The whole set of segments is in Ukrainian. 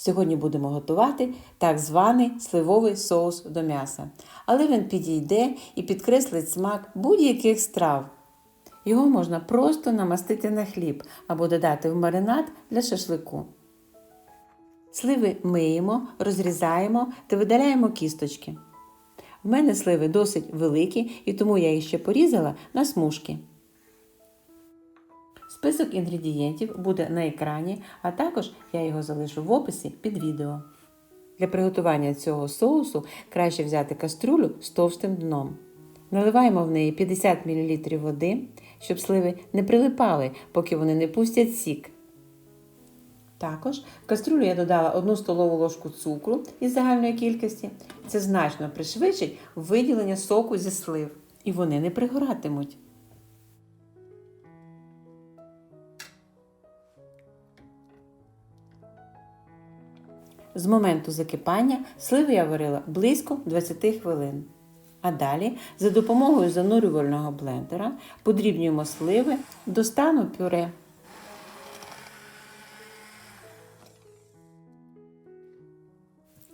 Сьогодні будемо готувати так званий сливовий соус до м'яса, але він підійде і підкреслить смак будь-яких страв. Його можна просто намастити на хліб або додати в маринад для шашлику. Сливи миємо, розрізаємо та видаляємо кісточки. В мене сливи досить великі, і тому я їх ще порізала на смужки. Список інгредієнтів буде на екрані, а також я його залишу в описі під відео. Для приготування цього соусу краще взяти кастрюлю з товстим дном. Наливаємо в неї 50 мл води, щоб сливи не прилипали, поки вони не пустять сік. Також в кастрюлю я додала 1 столову ложку цукру із загальної кількості. Це значно пришвидшить виділення соку зі слив, і вони не пригоратимуть. З моменту закипання сливи я варила близько 20 хвилин. А далі за допомогою занурювального блендера подрібнюємо сливи до стану пюре.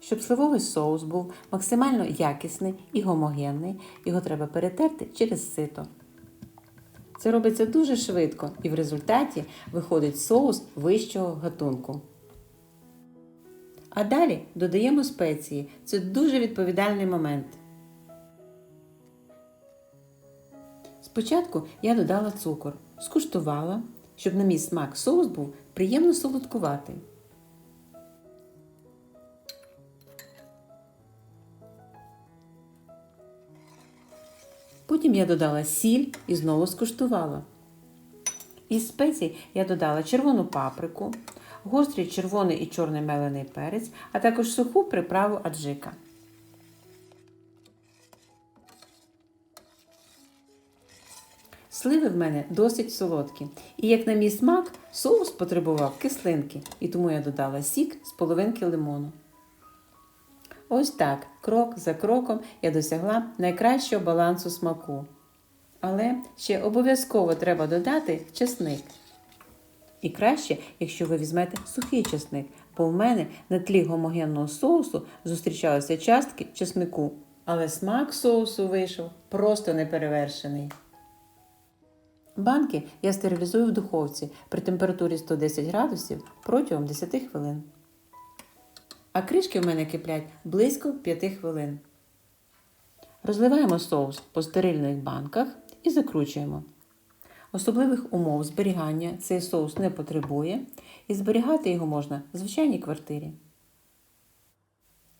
Щоб сливовий соус був максимально якісний і гомогенний, його треба перетерти через сито. Це робиться дуже швидко і в результаті виходить соус вищого гатунку. А далі додаємо спеції. Це дуже відповідальний момент. Спочатку я додала цукор, скуштувала, щоб на мій смак соус був приємно солодкуватий. Потім я додала сіль і знову скуштувала. Із спецій я додала червону паприку, гострий червоний і чорний мелений перець, а також суху приправу аджика. Сливи в мене досить солодкі, і як на мій смак, соус потребував кислинки, і тому я додала сік з половинки лимону. Ось так, крок за кроком, я досягла найкращого балансу смаку. Але ще обов'язково треба додати чесник. І краще, якщо ви візьмете сухий чесник, бо в мене на тлі гомогенного соусу зустрічалися частки чеснику. Але смак соусу вийшов просто неперевершений. Банки я стерилізую в духовці при температурі 110 градусів протягом 10 хвилин. А кришки в мене киплять близько 5 хвилин. Розливаємо соус по стерильних банках і закручуємо. Особливих умов зберігання цей соус не потребує, і зберігати його можна в звичайній квартирі.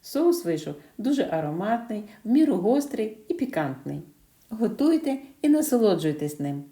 Соус вийшов дуже ароматний, в міру гострий і пікантний. Готуйте і насолоджуйтесь ним.